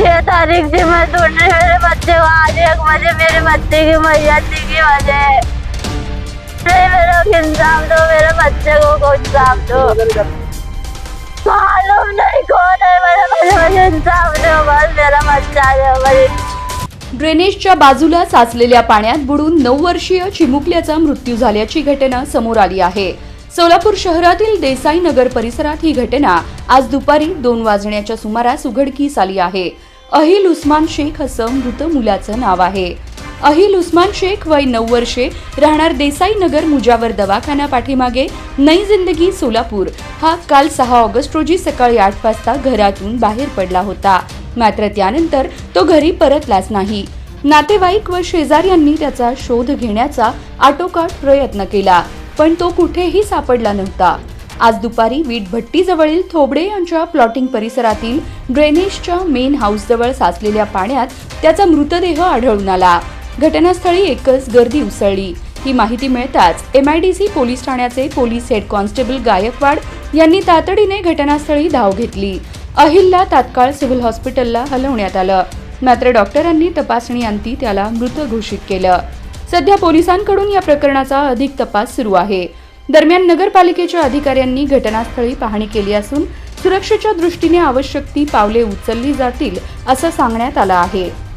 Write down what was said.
छह तारीख से मैं ढूंढ रही मेरे बच्चे को आज एक बजे मेरे बच्चे की मैया थी की वजह नहीं मेरे को इंसाफ दो मेरे बच्चे को को इंसाफ दो। मालूम नहीं कौन है मेरे बच्चे मुझे इंसाफ दो बस मेरा बच्चा दो मुझे ड्रेनेजच्या बाजूला साचलेल्या पाण्यात बुडून नऊ वर्षीय चिमुकल्याचा मृत्यू झाल्याची घटना समोर आली आहे. सोलापूर शहरातील देसाई नगर परिसरात ही घटना आज दुपारी दोन वाजण्याच्या सुमारास उघडकीस आली आहे. अहिल उस्मान शेख असं मृत मुलाचं नाव आहे. अहिल उस्मान शेख वय नऊ वर्षे राहणार देसाई नगर मुजावर दवाखाना पाठीमागे नई जिंदगी सोलापूर. हा काल सहा ऑगस्ट रोजी सकाळी आठ वाजता घरातून बाहेर पडला होता. मात्र त्यानंतर तो घरी परतलाच नाही. नातेवाईक व शेजाऱ्यांनी त्याचा शोध घेण्याचा आटोकाट प्रयत्न केला. पण तो कुठेही सापडला नव्हता. आज दुपारी वीटभट्टीजवळील थोबडे यांच्या प्लॉटिंग परिसरातील ड्रेनेजच्या मेन हाऊसजवळ साचलेल्या पाण्यात त्याचा मृतदेह आढळून आला. घटनास्थळी एकच गर्दी उसळली. ही माहिती मिळताच एमआयडीसी पोलीस ठाण्याचे पोलीस हेड कॉन्स्टेबल गायकवाड यांनी तातडीने घटनास्थळी धाव घेतली. अहिलला तात्काळ सिव्हिल हॉस्पिटलला हलवण्यात आलं. मात्र डॉक्टरांनी तपासणी अंती त्याला मृत घोषित केलं. सध्या पोलिसांकडून या प्रकरणाचा अधिक तपास सुरू आहे. दरम्यान नगरपालिकेच्या अधिकाऱ्यांनी घटनास्थळी पाहणी केली असून सुरक्षेच्या दृष्टीने आवश्यक ती पावले उचलली जातील असं सांगण्यात आलं आहे.